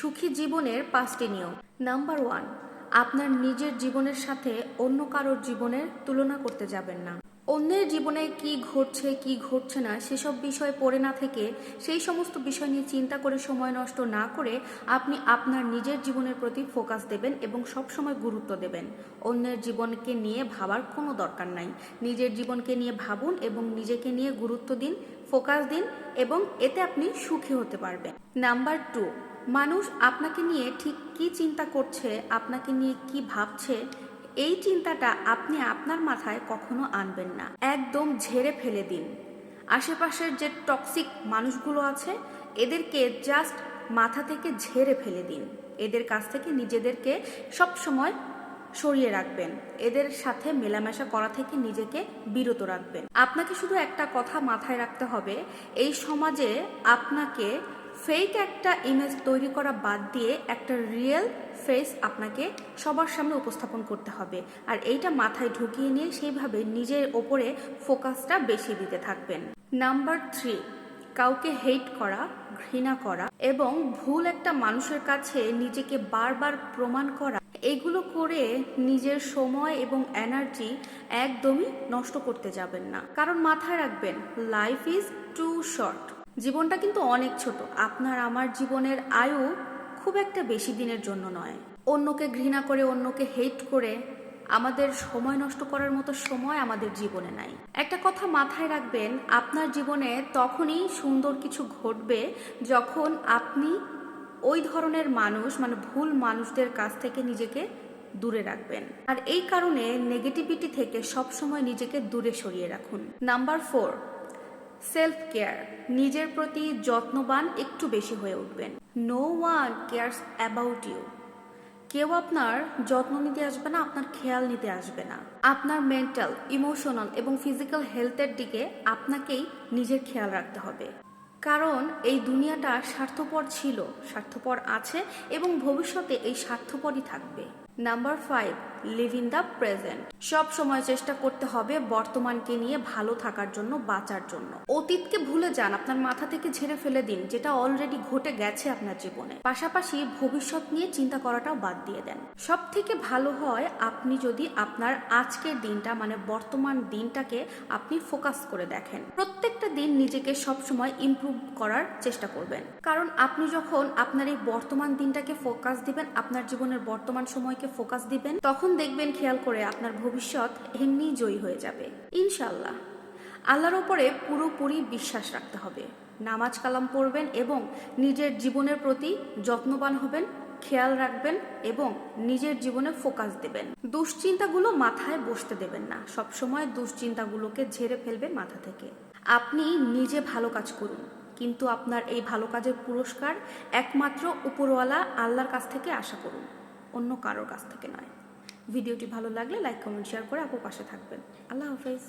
সুখী জীবনের পাঁচটি নিয়ম। নাম্বার ওয়ান আপনার নিজের জীবনের সাথে অন্য কারোর জীবনের তুলনা করতে যাবেন না। অন্যের জীবনে কি ঘটছে কি ঘটছে না, সেসব বিষয় পড়ে না থেকে সেই সমস্ত বিষয় নিয়ে চিন্তা করে সময় নষ্ট না করে আপনি আপনার নিজের জীবনের প্রতি ফোকাস দেবেন এবং সব সময় গুরুত্ব দেবেন। অন্যের জীবনকে নিয়ে ভাবার কোনো দরকার নাই। নিজের জীবনকে নিয়ে ভাবুন এবং নিজেকে নিয়ে গুরুত্ব দিন ফোকাস দিন এবং এতে আপনি সুখী হতে পারবেন। নাম্বার টু মানুষ আপনাকে নিয়ে ঠিক কি চিন্তা করছে, আপনাকে নিয়ে কি ভাবছে, এই চিন্তাটা আপনি আপনার মাথায় কখনো আনবেন না। একদম ঝেড়ে ফেলে দিন। আশেপাশের যে টক্সিক মানুষগুলো আছে, এদেরকে জাস্ট মাথা থেকে ঝেড়ে ফেলে দিন। এদের কাছ থেকে নিজেদেরকে সব সময় সরিয়ে রাখবেন। এদের সাথে মেলামেশা করা থেকে নিজেকে বিরত রাখবেন। আপনাকে শুধু একটা কথা মাথায় রাখতে হবে, এই সমাজে আপনাকে ফেক একটা ইমেজ তৈরি করা বাদ দিয়ে একটা রিয়েল ফেস আপনাকে সবার সামনে উপস্থাপন করতে হবে। আর এইটা মাথায় ঢুকিয়ে নিয়ে সেইভাবে নিজের ওপরে ফোকাসটা বেশি দিতে থাকবেন। নাম্বার থ্রি কাউকে হেট করা, ঘৃণা করা এবং ভুল একটা মানুষের কাছে নিজেকে বারবার প্রমাণ করা, এগুলো করে নিজের সময় এবং এনার্জি একদমই নষ্ট করতে যাবেন না। কারণ মাথায় রাখবেন লাইফ ইজ টু শর্ট জীবনটা কিন্তু অনেক ছোট। আপনার আমার জীবনের আয়ু খুব একটা বেশি দিনের জন্য নয়। অন্যকে ঘৃণা করে, অন্যকে হেট করে আমাদের সময় নষ্ট করার মতো সময় আমাদের জীবনে নাই। একটা কথা মাথায় রাখবেন, আপনার জীবনে তখনই সুন্দর কিছু ঘটবে যখন আপনি ওই ধরনের মানুষ মানে ভুল মানুষদের কাছ থেকে নিজেকে দূরে রাখবেন। আর এই কারণে নেগেটিভিটি থেকে সবসময় নিজেকে দূরে সরিয়ে রাখুন। নাম্বার ফোর সেলফ কেয়ার নিজের প্রতি যত্নবান একটু বেশি হয়ে উঠবেন। No one cares about you কেউ আপনার যত্ন নিতে আসবে না, আপনার খেয়াল নিতে আসবে না। আপনার মেন্টাল ইমোশনাল এবং ফিজিক্যাল হেলথের দিকে আপনাকেই নিজের খেয়াল রাখতে হবে। কারণ এই দুনিয়াটা স্বার্থপর ছিল, স্বার্থপর আছে এবং ভবিষ্যতে এই স্বার্থপরই থাকবে। Number five live in the present সব সময় চেষ্টা করতে হবে বর্তমানকে নিয়ে ভালো থাকার জন্য, বাঁচার জন্য। অতীতকে ভুলে যান, আপনার মাথা থেকে ঝেড়ে ফেলে দিন, যেটা অলরেডি ঘটে গেছে আপনার জীবনে। পাশাপাশি ভবিষ্যৎ নিয়ে চিন্তা করাটাও বাদ দিয়ে দেন। সব থেকে ভালো হয় আপনি যদি আপনার আজকের দিনটা মানে বর্তমান দিনটাকে আপনি ফোকাস করে দেখেন। প্রত্যেকটা দিন নিজেকে সবসময় ইমপ্রুভ করার চেষ্টা করবেন। কারণ আপনি যখন আপনার এই বর্তমান দিনটাকে ফোকাস দিবেন, আপনার জীবনের বর্তমান সময়কে ফোকাস দিবেন, তখন দেখবেন খেয়াল করে আপনার ভবিষ্যৎ এমনি জয়ী হয়ে যাবে। ইনশাল্লাহ আল্লাহর ওপরে পুরোপুরি বিশ্বাস রাখতে হবে। নামাজ কালাম পড়বেন এবং নিজের জীবনের প্রতি যত্নবান হবেন, খেয়াল রাখবেন এবং নিজের জীবনে ফোকাস দেবেন। দুশ্চিন্তাগুলো মাথায় বসতে দেবেন না। সবসময় দুশ্চিন্তাগুলোকে ঝেড়ে ফেলবেন মাথা থেকে। আপনি নিজে ভালো কাজ করুন। কিন্তু আপনার এই ভালো কাজের পুরস্কার একমাত্র উপরওয়ালা আল্লাহর কাছ থেকে আশা করুন, অন্য কারোর কাছ থেকে নয়। ভিডিওটি ভালো লাগলে লাইক কমেন্ট শেয়ার করে আপু পাশে থাকবেন। আল্লাহ হাফেজ।